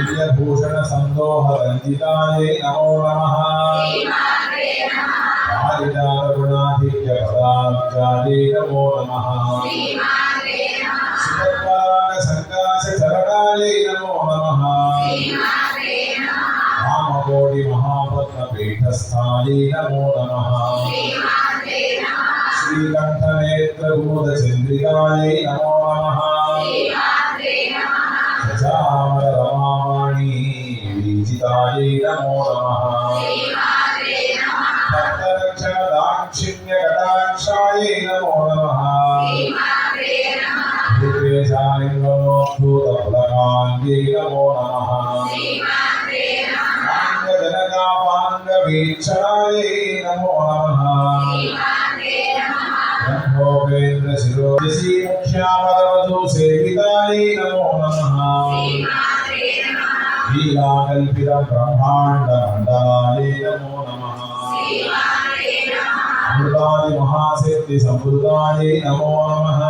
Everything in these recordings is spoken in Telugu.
దివ్యభూషణ సందోహ రంజితాయై నమో నమః పారిజాత గుణాధిక్య పదాబ్జాయై నమో నమః సుపర్వాగ సంకాశ చరణాయై నమో నమః రామకోటి వీజితాయై నమో నమః భక్తరక్షణ నమో నమ నమో నమో మండలాయై నమో నమః. అమృతాది మహాశక్తి సంవృతాయై నమో నమః.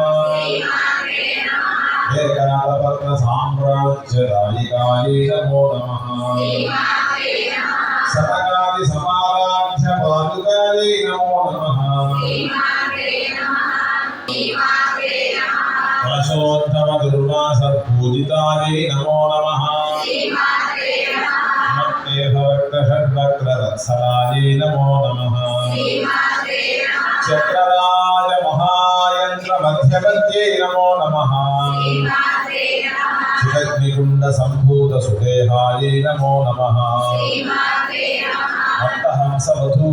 ఏకాదపత్ర సామ్రాజ్యదాయికాయై నమో నమః. సనకాది సమారాధ్య పాదుకాయై నమో నమః. కలశోత్తమ దుర్వాస పూజితాయై నమో నమః. మత్తేహ వక్త షడ్వక్ర వత్సలాయై నమో నమః చక్రరాజ మహాయంత్ర మధ్యమధ్యై నమో నమః చిదగ్నికుండ సంభూత సుదేహాయై నమో నమః మత్తహంసవధూ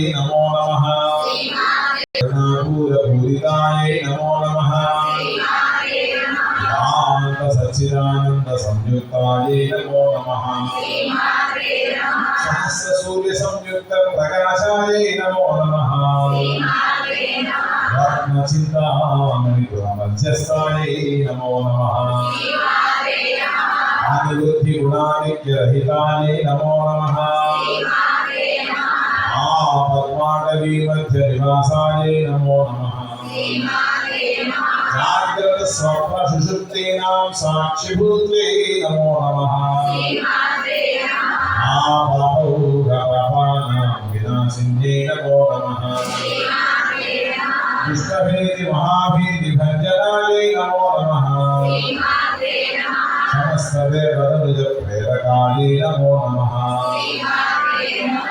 ఫలదాయై నమో నమః. కరుణాపూర పూరితాయై నమో. నమః. ఆనంద సచ్చిదానంద సంయుక్తాయై నమో నమః. సహస్ర సూర్య సంయుక్త ప్రకాశాయై నమో నమః. రత్న చింతామణి మధ్యస్థాయై నమో నమః. ఆదివృద్ధి గుణానిత్య రహితాయై నమో నమః. ఆ పద్మాటవీ మధ్య నివాసాయై నమో. నమః జాగ్రత్త స్వప్న సుషుప్తీనాం సాక్షిభూత్వై నమో నమః. వినాశిన్యై నమో. నమః దుష్టభేది నమో